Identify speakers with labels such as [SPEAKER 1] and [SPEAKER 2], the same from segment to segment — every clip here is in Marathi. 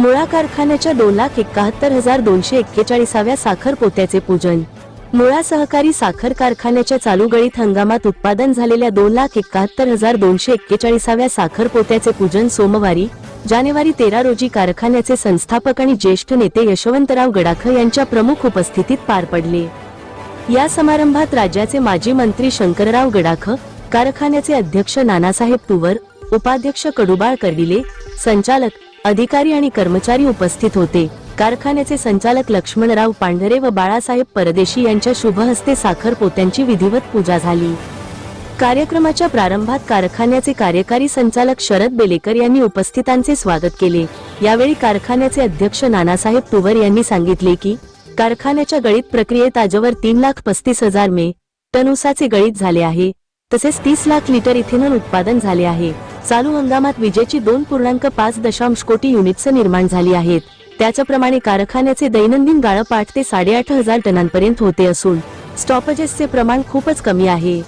[SPEAKER 1] मुळा कारखान्याच्या दोन लाख एकाहत्तर हजार दोनशे एक्केचाळीसाव्या साखर पोत्याचे पूजन. मुळा सहकारी साखर कारखान्याच्या चालू गळीत हंगामात उत्पादन झालेल्या दोन लाख एकाहत्तर हजार दोनशे एक्केचाळीसाव्या साखर पोत्याचे पूजन सोमवारी जानेवारी तेरा रोजी कारखान्याचे संस्थापक आणि ज्येष्ठ नेते यशवंतराव गडाख यांच्या प्रमुख उपस्थितीत पार पडले. या समारंभात राज्याचे माजी मंत्री शंकरराव गडाख कारखान्याचे अध्यक्ष नानासाहेब तुवर उपाध्यक्ष कडुबाळ कर्डिले संचालक अधिकारी आणि कर्मचारी उपस्थित होते. कारखान्याचे संचालक लक्ष्मणराव पांढरे व बाळासाहेब परदेशी यांच्या शुभ हस्ते साखर पोत्यांची विधिवत पूजा झाली. कार्यक्रमाच्या प्रारंभात कारखान्याचे कार्यकारी संचालक शरद बेलेकर यांनी उपस्थितांचे स्वागत केले. यावेळी कारखान्याचे अध्यक्ष नानासाहेब तुवर यांनी सांगितले की कारखान्याच्या गळीत प्रक्रियेत आजवर तीन लाख पस्तीस हजार मे टन उसाचे गळीत झाले आहे. तसेच तीस लाख लिटर इथेनॉल उत्पादन झाले आहे. चालू हंगामात विजेची दोन पूर्णांक पाच दशांश कोटी युनिट्स निर्माण झाली आहेत. त्याच्याप्रमाणे कारखान्याचे दैनंदिन गाळप आठ ते साडेआठ हजार टनांपर्यंत होते असून स्टॉपेजेसचे प्रमाण खूपच कमी आहे.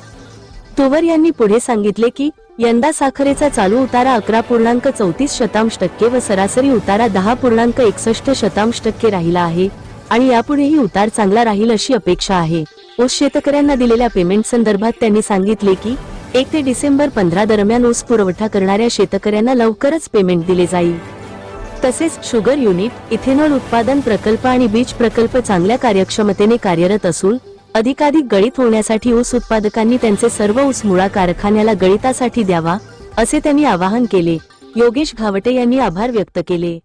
[SPEAKER 1] तुवर यांनी पुढे सांगितले की यंदा साखरेचा चालू उतारा अकरा पूर्णांक चौतीस शतांश टक्के व सरासरी उतारा दहा पूर्णांक एकसष्ट शतांश टक्के राहिला आहे आणि यापुढेही उतार चांगला राहील अशी अपेक्षा आहे. ऊस शेतकऱ्यांना दिलेल्या पेमेंट संदर्भात त्यांनी सांगितले की एक ते डिसेंबर पंधरा दरम्यान ऊस पुरवठा करणाऱ्या शेतकऱ्यांना लवकरच पेमेंट दिले जाईल. तसेच शुगर युनिट इथेनॉल उत्पादन प्रकल्प आणि बीज प्रकल्प चांगल्या कार्यक्षमतेने कार्यरत असून अधिकाधिक गळीत होण्यासाठी ऊस उत्पादकांनी त्यांचे सर्व ऊस मुळा कारखान्याला गळितासाठी द्यावा असे त्यांनी आवाहन केले. योगेश घावटे यांनी आभार व्यक्त केले.